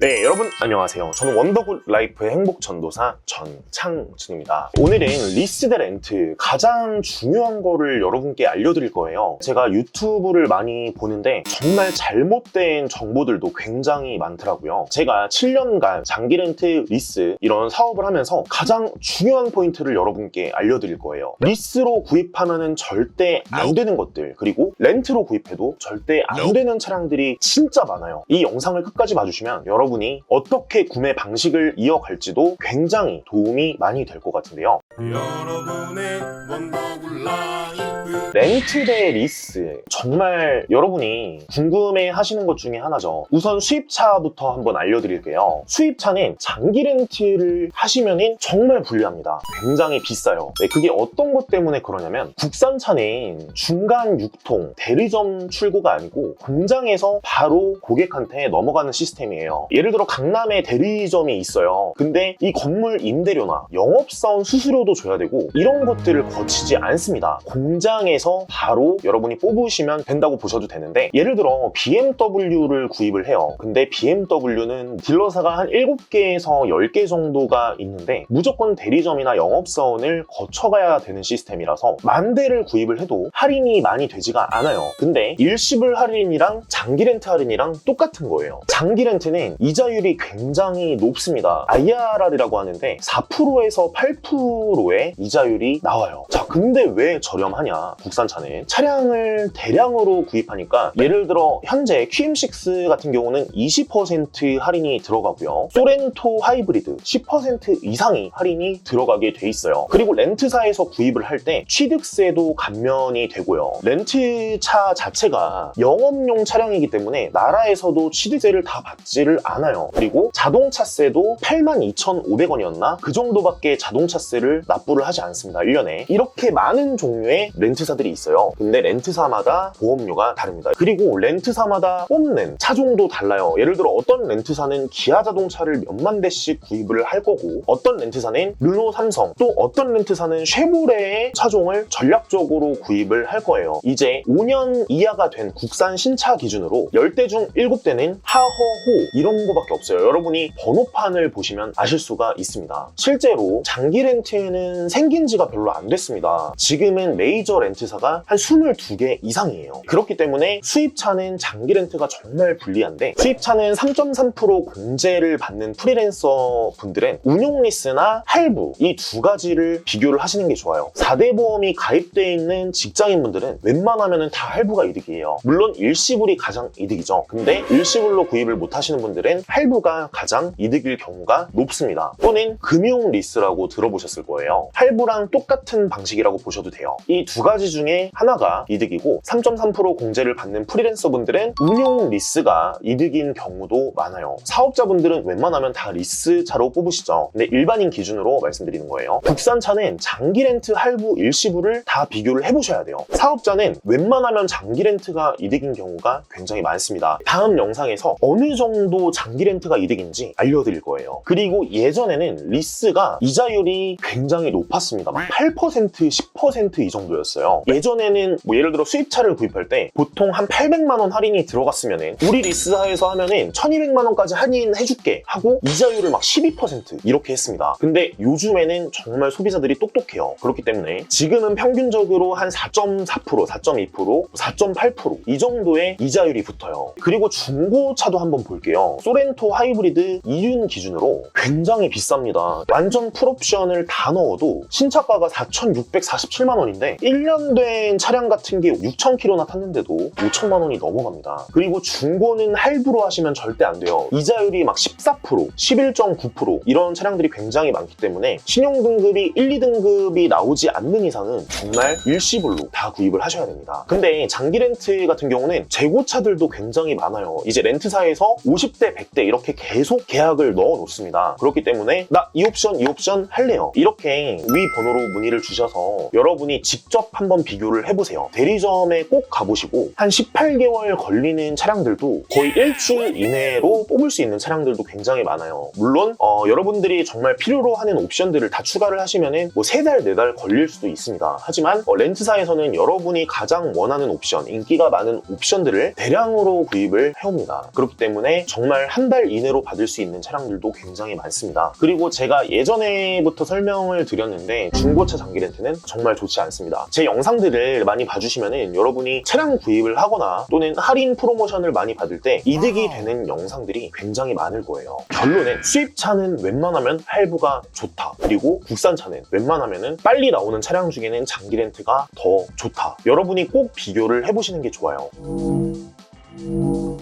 네, 여러분 안녕하세요. 저는 원더굿 라이프의 행복 전도사 전창준입니다. 오늘은 리스 대 렌트 가장 중요한 거를 여러분께 알려드릴 거예요. 제가 유튜브를 많이 보는데 정말 잘못된 정보들도 굉장히 많더라고요. 제가 7년간 장기 렌트, 리스 이런 사업을 하면서 가장 중요한 포인트를 여러분께 알려드릴 거예요. 리스로 구입하면은 절대 안 되는 것들 그리고 렌트로 구입해도 절대 안 되는 차량들이 진짜 많아요. 이 영상을 끝까지 봐주시면 여러분 이 어떻게 구매 방식을 이어갈지도 굉장히 도움이 많이 될 것 같은데요. 여러분의 원더굴 라이프 렌트 대 리스. 정말 여러분이 궁금해 하시는 것 중에 하나죠. 우선 수입차부터 한번 알려드릴게요. 수입차는 장기 렌트를 하시면 정말 불리합니다. 굉장히 비싸요. 네, 그게 어떤 것 때문에 그러냐면 국산차는 중간 유통 대리점 출고가 아니고 공장에서 바로 고객한테 넘어가는 시스템이에요. 예를 들어 강남에 대리점이 있어요. 근데 이 건물 임대료나 영업사원 수수료도 줘야 되고 이런 것들을 거치지 않습니다. 공장에 서 바로 여러분이 뽑으시면 된다고 보셔도 되는데 예를 들어 BMW를 구입을 해요. 근데 BMW는 딜러사가 한 7개에서 10개 정도가 있는데 무조건 대리점이나 영업사원을 거쳐가야 되는 시스템이라서 만 대를 구입을 해도 할인이 많이 되지가 않아요. 근데 일시불 할인이랑 장기 렌트 할인이랑 똑같은 거예요. 장기 렌트는 이자율이 굉장히 높습니다. IRR이라고 하는데 4%에서 8%의 이자율이 나와요. 자, 근데 왜 저렴하냐? 국산차는 차량을 대량으로 구입하니까 예를 들어 현재 QM6 같은 경우는 20% 할인이 들어가고요. 소렌토 하이브리드 10% 이상이 할인이 들어가게 돼 있어요. 그리고 렌트사에서 구입을 할 때 취득세도 감면이 되고요. 렌트차 자체가 영업용 차량이기 때문에 나라에서도 취득세를 다 받지를 않아요. 그리고 자동차세도 82,500원이었나? 그 정도밖에 자동차세를 납부를 하지 않습니다. 1년에. 이렇게 많은 종류의 렌트사 들이 있어요. 근데 렌트사마다 보험료가 다릅니다. 그리고 렌트사마다 뽑는 차종도 달라요. 예를 들어 어떤 렌트사는 기아 자동차를 몇만 대씩 구입을 할 거고 어떤 렌트사는 르노 삼성 또 어떤 렌트사는 쉐보레의 차종을 전략적으로 구입을 할 거예요. 이제 5년 이하가 된 국산 신차 기준으로 10대 중 7대는 하허호 이런 거밖에 없어요. 여러분이 번호판을 보시면 아실 수가 있습니다. 실제로 장기 렌트는 생긴 지가 별로 안 됐습니다. 지금은 메이저 렌트 사가 한 22개 이상이에요. 그렇기 때문에 수입차는 장기 렌트가 정말 불리한데 수입차는 3.3% 공제를 받는 프리랜서 분들은 운용 리스나 할부 이 두 가지를 비교를 하시는 게 좋아요. 4대 보험이 가입되어 있는 직장인 분들은 웬만하면 다 할부가 이득이에요. 물론 일시불이 가장 이득이죠. 근데 일시불로 구입을 못 하시는 분들은 할부가 가장 이득일 경우가 높습니다. 또는 금융 리스라고 들어보셨을 거예요. 할부랑 똑같은 방식이라고 보셔도 돼요. 이 두 가지 중에 하나가 이득이고 3.3% 공제를 받는 프리랜서 분들은 운용 리스가 이득인 경우도 많아요. 사업자분들은 웬만하면 다 리스 차로 뽑으시죠. 근데 일반인 기준으로 말씀드리는 거예요. 국산차는 장기 렌트 할부 일시불을 다 비교를 해보셔야 돼요. 사업자는 웬만하면 장기 렌트가 이득인 경우가 굉장히 많습니다. 다음 영상에서 어느 정도 장기 렌트가 이득인지 알려드릴 거예요. 그리고 예전에는 리스가 이자율이 굉장히 높았습니다. 막 8%, 10%이 정도였어요. 예전에는 뭐 예를 들어 수입차를 구입할 때 보통 한 800만 원 할인이 들어갔으면은 우리 리스사에서 하면은 1200만 원까지 할인해줄게 하고 이자율을 막 12% 이렇게 했습니다. 근데 요즘에는 정말 소비자들이 똑똑해요. 그렇기 때문에 지금은 평균적으로 한 4.4%, 4.2%, 4.8%이 정도의 이자율이 붙어요. 그리고 중고차도 한번 볼게요. 소렌토 하이브리드 2륜 기준으로 굉장히 비쌉니다. 완전 풀옵션을 다 넣어도 신차가가 4,647만 원인데 1년 된 차량 같은 게 6,000km나 탔는데도 5천만 원이 넘어갑니다. 그리고 중고는 할부로 하시면 절대 안 돼요. 이자율이 막 14%, 11.9% 이런 차량들이 굉장히 많기 때문에 신용등급이 1, 2등급이 나오지 않는 이상은 정말 일시불로 다 구입을 하셔야 됩니다. 근데 장기 렌트 같은 경우는 재고차들도 굉장히 많아요. 이제 렌트사에서 50대, 100대 이렇게 계속 계약을 넣어 놓습니다. 그렇기 때문에 나 이 옵션, 이 옵션 할래요. 이렇게 위 번호로 문의를 주셔서 여러분이 직접 한번 비교를 해보세요. 대리점에 꼭 가보시고 한 18개월 걸리는 차량들도 거의 일주일 이내로 뽑을 수 있는 차량들도 굉장히 많아요. 물론 어, 여러분들이 정말 필요로 하는 옵션들을 다 추가를 하시면은 뭐세 달, 네달 걸릴 수도 있습니다. 하지만 어, 렌트사에서는 여러분이 가장 원하는 옵션, 인기가 많은 옵션들을 대량으로 구입을 해옵니다. 그렇기 때문에 정말 한 달 이내로 받을 수 있는 차량들도 굉장히 많습니다. 그리고 제가 예전에부터 설명을 드렸는데 중고차 장기 렌트는 정말 좋지 않습니다. 제 영상 들을 많이 봐주시면은 여러분이 차량 구입을 하거나 또는 할인 프로모션을 많이 받을 때 이득이 되는 영상들이 굉장히 많을 거예요. 결론은 수입차는 웬만하면 할부가 좋다. 그리고 국산차는 웬만하면은 빨리 나오는 차량 중에는 장기 렌트가 더 좋다. 여러분이 꼭 비교를 해보시는 게 좋아요.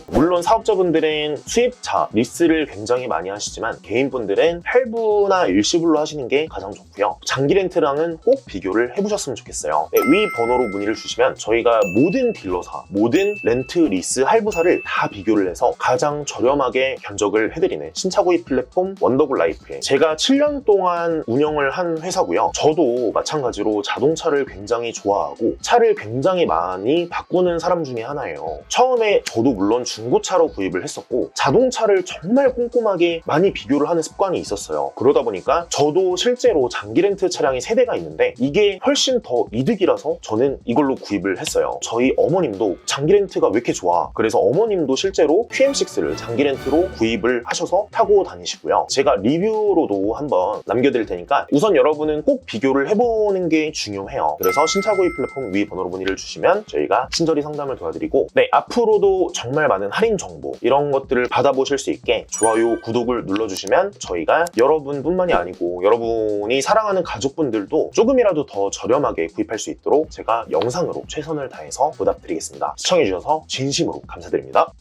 물론 사업자분들은 수입차, 리스를 굉장히 많이 하시지만 개인분들은 할부나 일시불로 하시는 게 가장 좋고요. 장기 렌트랑은 꼭 비교를 해보셨으면 좋겠어요. 네, 위 번호로 문의를 주시면 저희가 모든 딜러사, 모든 렌트, 리스, 할부사를 다 비교를 해서 가장 저렴하게 견적을 해드리는 신차 구입 플랫폼 원더블 라이프에 제가 7년 동안 운영을 한 회사고요. 저도 마찬가지로 자동차를 굉장히 좋아하고 차를 굉장히 많이 바꾸는 사람 중에 하나예요. 처음에 저도 물론 중고차로 구입을 했었고 자동차를 정말 꼼꼼하게 많이 비교를 하는 습관이 있었어요. 그러다 보니까 저도 실제로 장기 렌트 차량이 세대가 있는데 이게 훨씬 더 이득이라서 저는 이걸로 구입을 했어요. 저희 어머님도 장기 렌트가 왜 이렇게 좋아? 그래서 어머님도 실제로 QM6를 장기 렌트로 구입을 하셔서 타고 다니시고요. 제가 리뷰로도 한번 남겨드릴 테니까 우선 여러분은 꼭 비교를 해보는 게 중요해요. 그래서 신차 구입 플랫폼 위 번호로 문의를 주시면 저희가 친절히 상담을 도와드리고 네 앞으로도 정말 많은 할인 정보 이런 것들을 받아보실 수 있게 좋아요, 구독을 눌러주시면 저희가 여러분뿐만이 아니고 여러분이 사랑하는 가족분들도 조금이라도 더 저렴하게 구입할 수 있도록 제가 영상으로 최선을 다해서 보답드리겠습니다. 시청해주셔서 진심으로 감사드립니다.